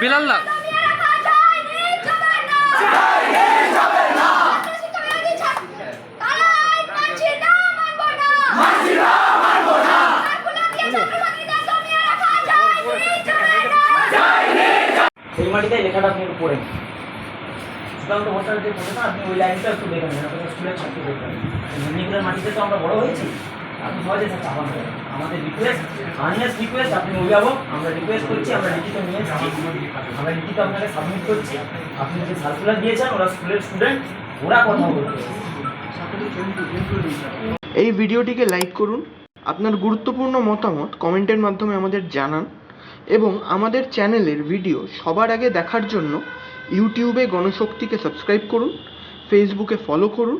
বিলাল দা সেই মাটিতে লেখাটা আপনি একটু পড়ে নিন। সুকান্ত ভট্টাচার্য পড়ে না, আপনি ওই লাইনটা একটু দেখে নেন। আপনাদের স্কুলের ছাত্র দেখবেন মাটিতে তো আমরা বড় হয়েছি। আপনি সহজে আমাদের রিকোয়েস্ট রিকোয়েস্ট আপনি অভিভাবক, আমরা রিকোয়েস্ট করছি, আমরা লিখিত নিয়ে এসেছি। আমরা লিখিত আপনাকে সাবমিট করছি। আপনি যে সার্কুলার দিয়েছেন, ওরা স্কুলের স্টুডেন্ট ওরা কথা এই ভিডিওটিকে লাইক করুন, আপনার গুরুত্বপূর্ণ মতামত কমেন্টের মাধ্যমে আমাদের জানান, এবং আমাদের চ্যানেলের ভিডিও সবার আগে দেখার জন্য ইউটিউবে গণশক্তিকে সাবস্ক্রাইব করুন ফেসবুকে ফলো করুন,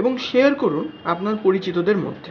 এবং শেয়ার করুন আপনার পরিচিতদের মধ্যে।